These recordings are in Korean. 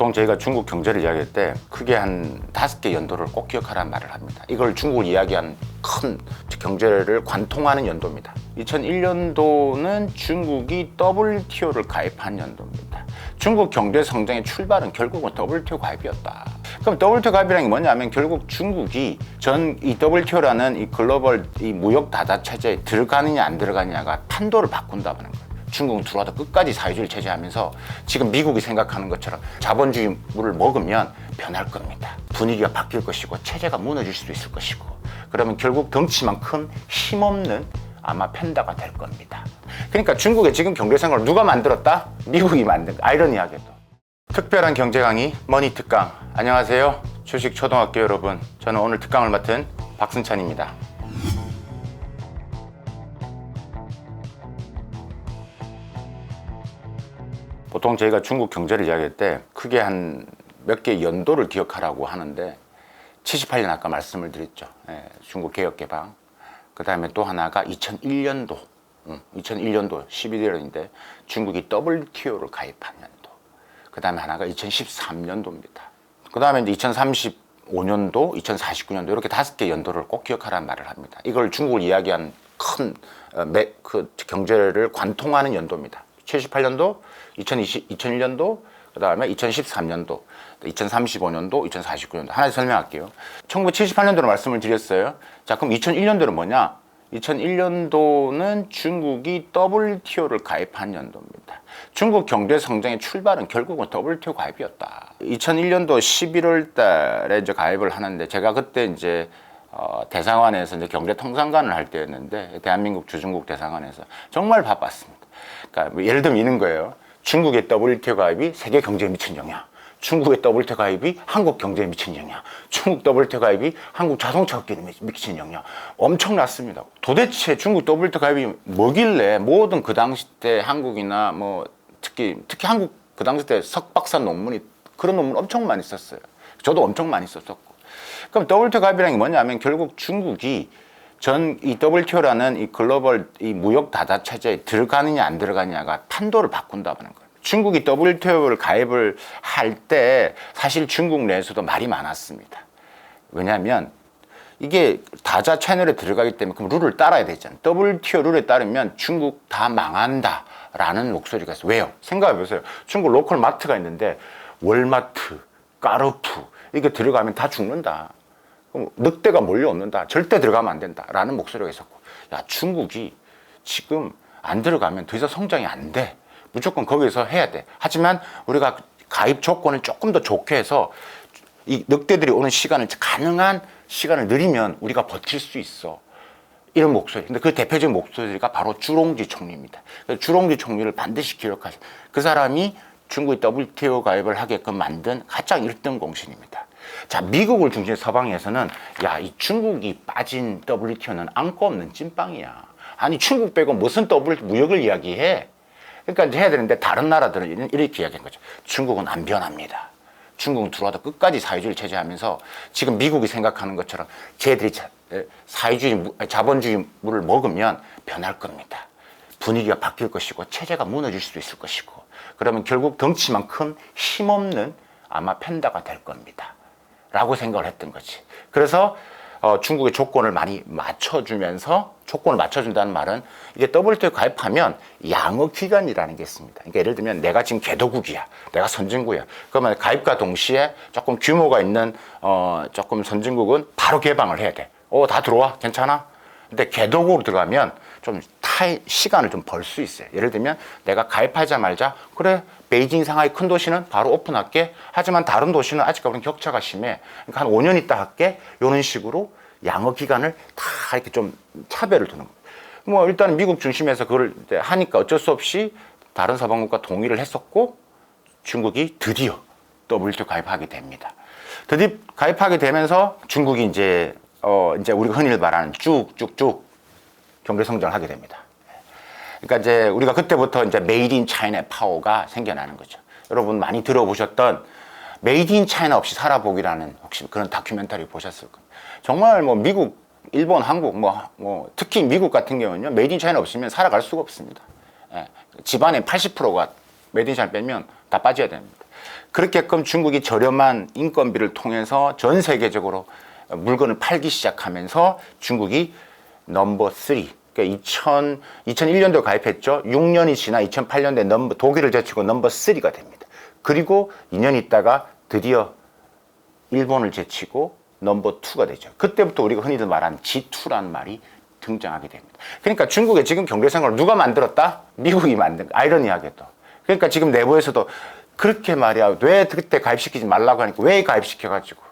보통 저희가 중국 경제를 이야기할 때 크게 한 다섯 개 연도를 꼭 기억하라는 말을 합니다. 이걸 중국을 이야기한 큰 경제를 관통하는 연도입니다. 2001년도는 중국이 WTO를 가입한 연도입니다. 중국 경제 성장의 출발은 결국은 WTO 가입이었다. 그럼 WTO 가입이라는 게 뭐냐면 결국 중국이 전 이 WTO라는 이 글로벌 이 무역 다자 체제에 들어가느냐 안 들어가느냐가 판도를 바꾼다는 거예요. 중국은 들어와도 끝까지 사회주의를 체제하면서 지금 미국이 생각하는 것처럼 자본주의 물을 먹으면 변할 겁니다. 분위기가 바뀔 것이고 체제가 무너질 수도 있을 것이고 그러면 결국 덩치만 큰 힘없는 아마 팬다가 될 겁니다. 그러니까 중국의 지금 경제 생활을 누가 만들었다? 미국이 만든 거. 아이러니하게도. 특별한 경제 강의 머니 특강. 안녕하세요. 주식 초등학교 여러분. 저는 오늘 특강을 맡은 박승찬입니다. 보통 저희가 중국 경제를 이야기할 때 크게 한 몇 개 연도를 기억하라고 하는데 78년 아까 말씀을 드렸죠. 예, 중국 개혁 개방. 그 다음에 또 하나가 2001년도. 2001년도 11월인데 중국이 WTO를 가입한 연도. 그 다음에 하나가 2013년도입니다. 그 다음에 이제 2035년도, 2049년도 이렇게 다섯 개 연도를 꼭 기억하라는 말을 합니다. 이걸 중국을 이야기한 큰 어, 매- 그 경제를 관통하는 연도입니다. 78년도, 2020, 2001년도, 그 다음에 2013년도, 2035년도, 2049년도 하나씩 설명할게요. 1978년도로 말씀을 드렸어요. 자, 그럼 2001년도는 뭐냐? 2001년도는 중국이 WTO를 가입한 연도입니다. 중국 경제 성장의 출발은 결국은 WTO 가입이었다. 2001년도 11월 달에 이제 가입을 하는데 제가 그때 이제 어, 대상관에서 이제 경제 통상관을 할 때였는데 대한민국 주중국 대상관에서 정말 바빴습니다. 그러니까 뭐 예를 들면 이런 거예요. 중국의 WTO 가입이 세계 경제에 미친 영향. 중국의 WTO 가입이 한국 경제에 미친 영향. 중국 WTO 가입이 한국 자동차 업계에 미- 미친 영향. 엄청났습니다. 도대체 중국 WTO 가입이 뭐길래 모든 그 당시 때 한국이나 뭐 특히 특히 한국 그 당시 때 석박사 논문이 그런 논문 엄청 많이 썼어요. 저도 엄청 많이 썼었고. 그럼 WTO 가입이라는 게 뭐냐면 결국 중국이 전 이 WTO라는 이 글로벌 이 무역 다자 체제에 들어가느냐 안 들어가느냐가 판도를 바꾼다는 거예요. 중국이 WTO를 가입을 할 때 사실 중국 내에서도 말이 많았습니다. 왜냐하면 이게 다자 채널에 들어가기 때문에 그럼 룰을 따라야 되잖아요. WTO 룰에 따르면 중국 다 망한다 라는 목소리가 있어요. 왜요? 생각해 보세요. 중국 로컬 마트가 있는데 월마트, 까르푸 이게 들어가면 다 죽는다. 늑대가 몰려오는다. 절대 들어가면 안 된다 라는 목소리가 있었고, 야 중국이 지금 안 들어가면 더 이상 성장이 안 돼. 무조건 거기서 해야 돼. 하지만 우리가 가입 조건을 조금 더 좋게 해서 이 늑대들이 오는 시간을 가능한 시간을 늘리면 우리가 버틸 수 있어. 이런 목소리. 근데 그 대표적인 목소리가 바로 주롱지 총리입니다. 그래서 주롱지 총리를 반드시 기억하세요. 그 사람이 중국이 WTO 가입을 하게끔 만든 가장 1등 공신입니다. 자, 미국을 중심 서방에서는 야, 이 중국이 빠진 WTO는 안고 없는 찐빵이야. 아니, 중국 빼고 무슨 WTO 무역을 이야기해? 그러니까 이제 해야 되는데 다른 나라들은 이렇게 이야기한 거죠. 중국은 안 변합니다. 중국은 들어와도 끝까지 사회주의를 체제하면서 지금 미국이 생각하는 것처럼 쟤들이 자, 에, 사회주의, 무- 자본주의 물을 먹으면 변할 겁니다. 분위기가 바뀔 것이고 체제가 무너질 수도 있을 것이고 그러면 결국 덩치만 큰 힘없는 아마 팬다가 될 겁니다. 라고 생각을 했던 거지. 그래서 어, 중국의 조건을 많이 맞춰주면서 조건을 맞춰준다는 말은 이게 WTO 가입하면 양어 기간이라는 게 있습니다. 그러니까 예를 들면 내가 지금 개도국이야, 내가 선진국이야. 그러면 가입과 동시에 조금 규모가 있는 어, 조금 선진국은 바로 개방을 해야 돼. 어, 다 들어와, 괜찮아? 근데 개도국으로 들어가면 좀 타이 시간을 좀 벌 수 있어요. 예를 들면 내가 가입하자마자 그래 베이징, 상하이 큰 도시는 바로 오픈할게. 하지만 다른 도시는 아직까지는 격차가 심해. 그러니까 한 5년 있다 할게. 이런 식으로 양어 기간을 다 이렇게 좀 차별을 두는 거예요. 뭐 일단 미국 중심에서 그걸 하니까 어쩔 수 없이 다른 서방국과 동의를 했었고 중국이 드디어 WTO 가입하게 됩니다. 드디어 가입하게 되면서 중국이 이제 어 이제 우리가 흔히 말하는 쭉쭉쭉 경제 성장을 하게 됩니다. 그러니까 이제 우리가 그때부터 이제 메이드 인 차이나의 파워가 생겨나는 거죠. 여러분 많이 들어보셨던 메이드 인 차이나 없이 살아보기라는 혹시 그런 다큐멘터리 보셨을 겁니다. 정말 뭐 미국, 일본, 한국 뭐, 뭐 특히 미국 같은 경우는요 메이드 인 차이나 없으면 살아갈 수가 없습니다. 예. 집안의 80%가 메이드 인 차이나 빼면 다 빠져야 됩니다. 그렇게끔 중국이 저렴한 인건비를 통해서 전 세계적으로 물건을 팔기 시작하면서 중국이 넘버 3 그러니까 2000, 2001년도 가입했죠. 6년이 지나 2008년도에 넘버 독일을 제치고 넘버 3가 됩니다. 그리고 2년 있다가 드디어 일본을 제치고 넘버 2가 되죠. 그때부터 우리가 흔히들 말하는 G2라는 말이 등장하게 됩니다. 그러니까 중국의 지금 경제생활을 누가 만들었다? 미국이 만든 거. 아이러니하게도. 그러니까 지금 내부에서도 그렇게 말이야. 왜 그때 가입시키지 말라고 하니까 왜 가입시켜가지고.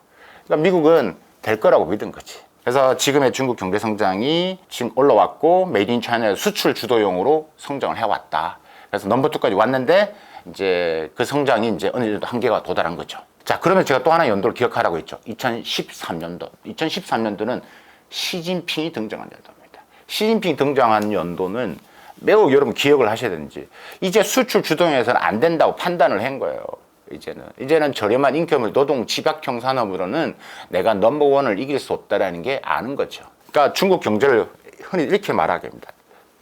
그러니까 미국은 될 거라고 믿은 거지. 그래서 지금의 중국 경제 성장이 지금 올라왔고 메이드 인 차이나 수출 주도용으로 성장을 해왔다. 그래서 넘버 2까지 왔는데 이제 그 성장이 이제 어느 정도 한계가 도달한 거죠. 자, 그러면 제가 또 하나 연도를 기억하라고 했죠. 2013년도. 2013년도는 시진핑이 등장한 연도입니다. 시진핑이 등장한 연도는 매우 여러분 기억을 하셔야 되는지 이제 수출 주도형에서는 안 된다고 판단을 한 거예요. 이제는 이제는 저렴한 인건비 노동 집약형 산업으로는 내가 넘버원을 이길 수 없다라는 게 아는 거죠. 그러니까 중국 경제를 흔히 이렇게 말하게 합니다.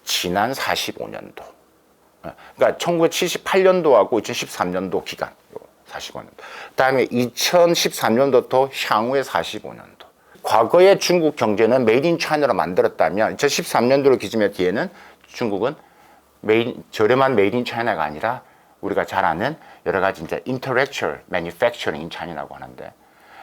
지난 45년도. 그러니까 1978년도하고 2013년도 기간, 45년도. 그다음에 2013년도부터 향후의 45년도. 과거의 중국 경제는 메이드 인 차이나로 만들었다면 2013년도를 기준해 뒤에는 중국은 메인, 저렴한 메이드 인 차이나가 아니라 우리가 잘 아는 여러 가지 이제 intellectual manufacturing in China라고 하는데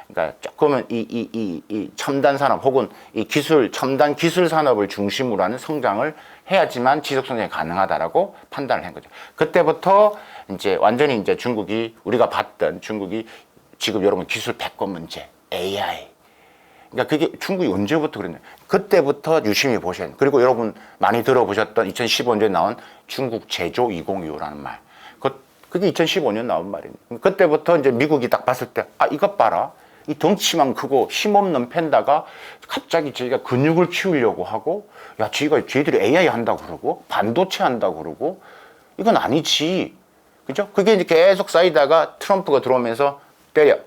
그러니까 조금은 이, 이, 이, 이 첨단 산업 혹은 이 기술, 첨단 기술 산업을 중심으로 하는 성장을 해야지만 지속 성장이 가능하다라고 판단을 한 거죠. 그때부터 이제 완전히 이제 중국이 우리가 봤던 중국이 지금 여러분 기술 패권 문제, AI, 그러니까 그게 중국이 언제부터 그랬냐. 그때부터 유심히 보셔야. 그리고 여러분 많이 들어보셨던 2015년에 나온 중국 제조 2025라는 말. 그, 그게 2015년 나온 말입니다. 그때부터 이제 미국이 딱 봤을 때, 아, 이것 봐라. 이 덩치만 크고 힘없는 팬다가 갑자기 저희가 근육을 키우려고 하고, 야, 저희가 저희들이 AI 한다고 그러고, 반도체 한다고 그러고, 이건 아니지. 그죠? 그게 이제 계속 쌓이다가 트럼프가 들어오면서 때려.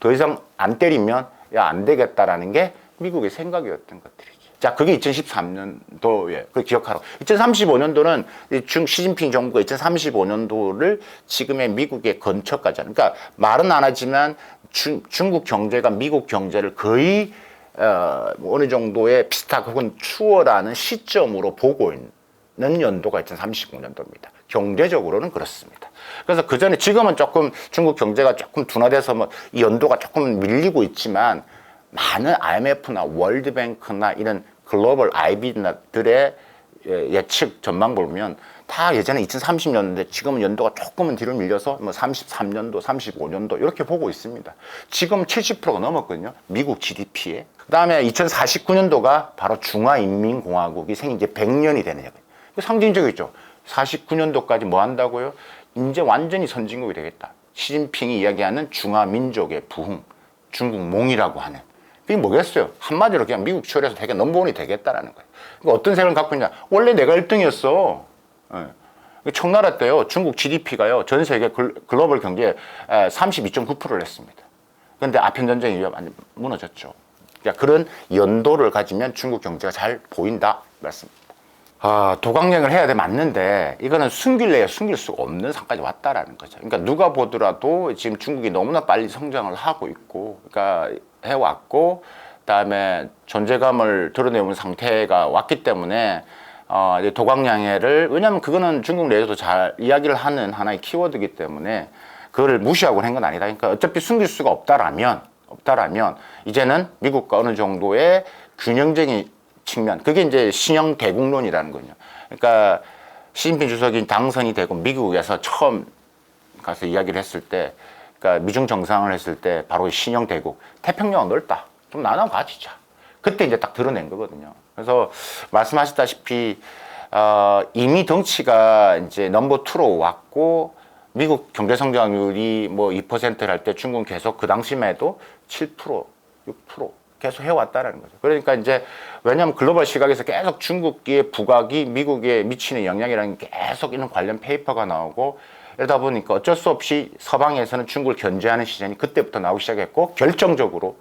더 이상 안 때리면 야, 안 되겠다라는 게 미국의 생각이었던 것들이죠. 자, 그게 2013년도에, 그 기억하라고. 2035년도는 중, 시진핑 정부가 2035년도를 지금의 미국의 근처까지 하는. 그러니까 말은 안 하지만 중, 중국 경제가 미국 경제를 거의 어, 뭐 어느 정도의 비슷하고 혹은 추월하는 시점으로 보고 있는 연도가 2035년도입니다. 경제적으로는 그렇습니다. 그래서 그 전에 지금은 조금 중국 경제가 조금 둔화돼서 뭐 이 연도가 조금 밀리고 있지만 많은 IMF나 월드뱅크나 이런 글로벌 IB들의 예측 전망 보면 다 예전에 2030년인데 지금은 연도가 조금은 뒤로 밀려서 뭐 33년도, 35년도 이렇게 보고 있습니다. 지금 70%가 넘었거든요. 미국 GDP에. 그다음에 2049년도가 바로 중화인민공화국이 생긴 지 100년이 되는 해거든요. 상징적이죠. 49년도까지 뭐 한다고요? 이제 완전히 선진국이 되겠다. 시진핑이 이야기하는 중화민족의 부흥, 중국 몽이라고 하는. 그게 뭐겠어요? 한마디로 그냥 미국 치열해서 되게 넘버원이 되겠다라는 거예요. 그러니까 어떤 생각을 갖고 있냐? 원래 내가 1등이었어. 예. 청나라 때요, 중국 GDP가요, 전 세계 글로벌 경제에 32.9%를 했습니다. 그런데 아편 전쟁이 이후에 많이 무너졌죠. 그러니까 그런 연도를 가지면 중국 경제가 잘 보인다 말씀. 아, 도강령을 해야 돼 맞는데 이거는 숨길래야 숨길 수가 없는 상까지 왔다라는 거죠. 그러니까 누가 보더라도 지금 중국이 너무나 빨리 성장을 하고 있고, 그러니까 해왔고, 그다음에 존재감을 드러내는 상태가 왔기 때문에 어, 이제 도광양해를 왜냐하면 그거는 중국 내에서도 잘 이야기를 하는 하나의 키워드이기 때문에 그거를 무시하고 한 건 아니다. 그러니까 어차피 숨길 수가 없다라면 없다라면 이제는 미국과 어느 정도의 균형적인 측면 그게 이제 신형 대국론이라는 거죠. 그러니까 시진핑 주석이 당선이 되고 미국에서 처음 가서 이야기를 했을 때, 그러니까 미중 정상을 했을 때 바로 신형 대국 태평양은 넓다. 좀 나눠 가지자. 그때 이제 딱 드러낸 거거든요. 그래서 말씀하셨다시피 어, 이미 덩치가 이제 넘버 투로 왔고 미국 경제 성장률이 뭐 2%를 할 때 중국은 계속 그 당시만 해도 7%, 6% 계속 해왔다라는 거죠. 그러니까 이제 왜냐하면 글로벌 시각에서 계속 중국의 부각이 미국에 미치는 영향이라는 게 계속 이런 관련 페이퍼가 나오고 이러다 보니까 어쩔 수 없이 서방에서는 중국을 견제하는 시선이 그때부터 나오기 시작했고 결정적으로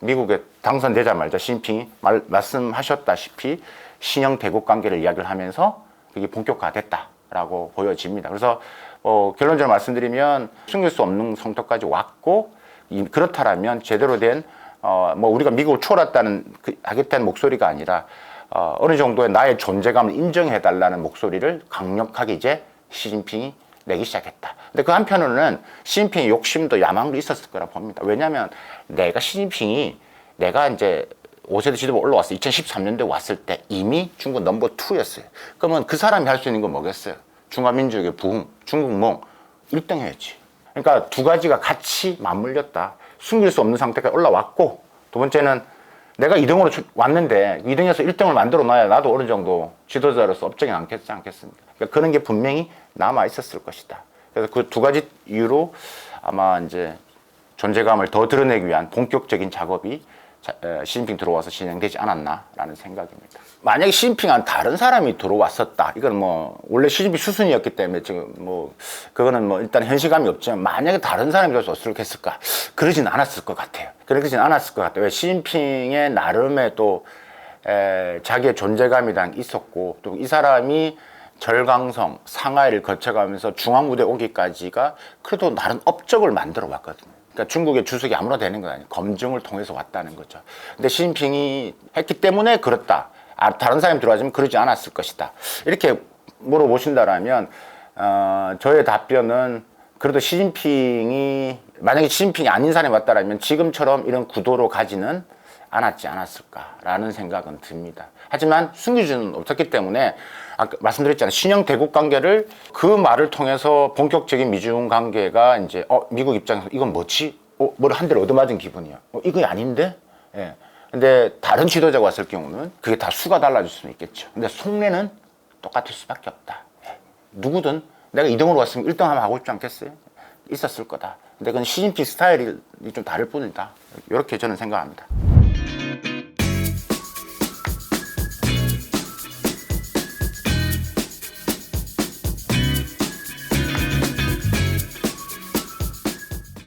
미국에 당선되자마자 시진핑이 말, 말씀하셨다시피 신형 대국 관계를 이야기를 하면서 그게 본격화됐다라고 보여집니다. 그래서 어, 결론적으로 말씀드리면 숨길 수 없는 성토까지 왔고 이- 그렇다라면 제대로 된 어, 뭐 우리가 미국을 초월했다는 그, 하겠다는 목소리가 아니라 어, 어느 정도의 나의 존재감을 인정해 달라는 목소리를 강력하게 이제 시진핑이 내기 시작했다. 근데 그 한편으로는 시진핑의 욕심도 야망도 있었을 거라 봅니다. 왜냐하면 내가 시진핑이 내가 이제 5세대 지도부 올라왔어. 2013년도에 왔을 때 이미 중국 넘버 투였어요 그러면 그 사람이 할 수 있는 건 뭐겠어요? 중화민족의 부흥, 중국몽 1등 해야지. 그러니까 두 가지가 같이 맞물렸다. 숨길 수 없는 상태까지 올라왔고 두 번째는 내가 2등으로 왔는데 2등에서 1등을 만들어 놔야 나도 어느 정도 지도자로서 업적이 남겠지 않겠습니까? 그러니까 그런 게 분명히 남아 있었을 것이다. 그래서 그 두 가지 이유로 아마 이제 존재감을 더 드러내기 위한 본격적인 작업이 시진핑 들어와서 진행되지 않았나라는 생각입니다. 만약에 시진핑한 다른 사람이 들어왔었다. 이건 뭐 원래 시진핑 수순이었기 때문에 지금 뭐 그거는 뭐 일단 현실감이 없지만 만약에 다른 사람이 들어서 어떻게 했을까? 그러진 않았을 것 같아요. 그러진 않았을 것 같아요. 왜 시진핑의 나름의 또 에, 자기의 존재감이란 게 있었고 또 이 사람이 절강성, 상하이를 거쳐가면서 중앙 무대 오기까지가 그래도 나름 업적을 만들어 왔거든요. 그러니까 중국의 주석이 아무나 되는 건 아니에요. 검증을 통해서 왔다는 거죠. 근데 시진핑이 했기 때문에 그렇다. 아, 다른 사람이 들어와주면 그러지 않았을 것이다. 이렇게 물어보신다라면 어, 저의 답변은 그래도 시진핑이 만약에 시진핑이 아닌 사람이 왔다라면 지금처럼 이런 구도로 가지는 않았지 않았을까라는 생각은 듭니다. 하지만 숨기주는 없었기 때문에 아까 말씀드렸잖아요. 신형 대국 관계를 그 말을 통해서 본격적인 미중 관계가 이제 어 미국 입장에서 이건 뭐지? 어 뭐를 한 대를 얻어맞은 기분이야. 어 이거 아닌데? 예. 근데 다른 지도자가 왔을 경우는 그게 다 수가 달라질 수는 있겠죠. 근데 속내는 똑같을 수밖에 없다. 예. 누구든 내가 2등으로 왔으면 1등 하면 하고 싶지 않겠어요? 있었을 거다. 근데 그건 시진핑 스타일이 좀 다를 뿐이다. 이렇게 저는 생각합니다.